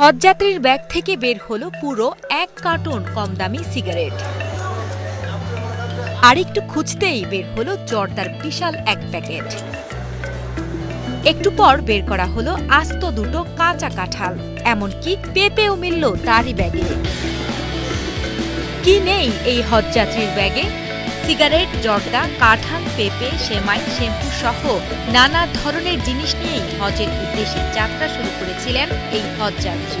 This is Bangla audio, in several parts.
হজযাত্রীর ব্যাগ থেকে বের হলো পুরো এক কার্টন কম দামি সিগারেট। আর একটু খুঁজতেই বের হলো জর্দার বিশাল এক প্যাকেট। একটু পর বের করা হলো আস্ত দুটো কাঁচা কাঁঠাল, এমনকি পেঁপেও মিলল তারই ব্যাগে। কি নেই এই হজযাত্রীর ব্যাগে? সিগারেট, জর্দা, কাঁঠাল, পেঁপে, সেমাই, শ্যাম্পু সহ নানা ধরনের জিনিস নিয়েই হজের উদ্দেশ্যে যাত্রা শুরু করেছিলেন এই হজযাত্রী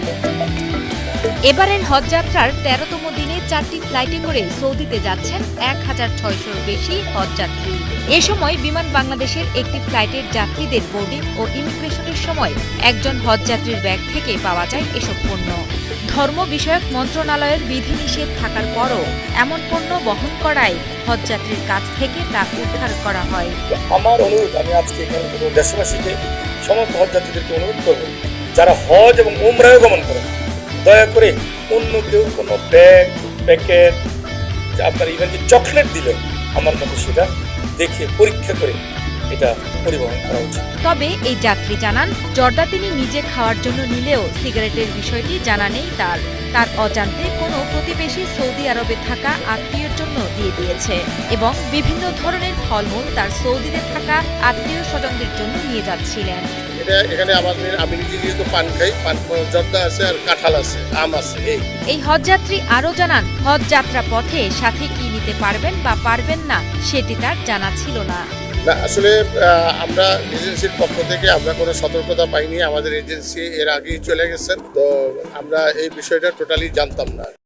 এবারের হজযাত্রার তেরোতম দিনে চারটি ফ্লাইটে করে সৌদিতে যাচ্ছেন এক হাজার ছয়শোর বেশি হজযাত্রী এ সময় বিমান বাংলাদেশের একটি ফ্লাইটের যাত্রীদের বোর্ডিং ও ইমিগ্রেশনের সময় একজন হজযাত্রীর ব্যাগ থেকে পাওয়া যায় এসব পণ্য। ধর্ম বিষয়ক মন্ত্রণালয়ের বিধিনিষেধ থাকার পরও এমন পণ্য বহন করায় হজযাত্রীর কাছ থেকে তা উদ্ধার করা হয়। আমার অনুরোধ, আমি আজকে দেশবাসীকে, সমস্ত হজযাত্রীদেরকে অনুরোধ করব, যারা হজ এবং উমরায় গমন করেন দয়া করে অন্য কেউ কোনো ব্যাগ, প্যাকেট আপনার ইভেন চকলেট দিলেন, আমার মতো সেটা দেখে পরীক্ষা করে এটা পরিবহন করা উচিত। তবে এই যাত্রী জানান জর্দা তিনি নিজে খাওয়ার জন্য নিলেও সিগারেটের বিষয়টি জানা নেই তার। তার অজান্তে কোনো প্রতিবেশী সৌদি আরবে থাকা আত্মীয়ের জন্য দিয়ে দিয়েছে এবং বিভিন্ন ধরনের ফলমূল তার সৌদিতে থাকা আত্মীয় স্বজনদের জন্য নিয়ে যাচ্ছিলেন। এখানে আমাদের আমি যেহেতু পান খাই পান জর্দা আছে আর কাঁঠাল আছে আম আছে এই। এই হজযাত্রী আরও জানান হজ যাত্রা পথে সাথে কি নিতে পারবেন বা পারবেন না সেটি তার জানা ছিল না। না, আসলে আমরা এজেন্সির পক্ষ থেকে আমরা কোনো সতর্কতা পাইনি। আমাদের এজেন্সি এর আগেই চলে গেছেন। তো আমরা এই বিষয়টা টোটালি জানতাম না।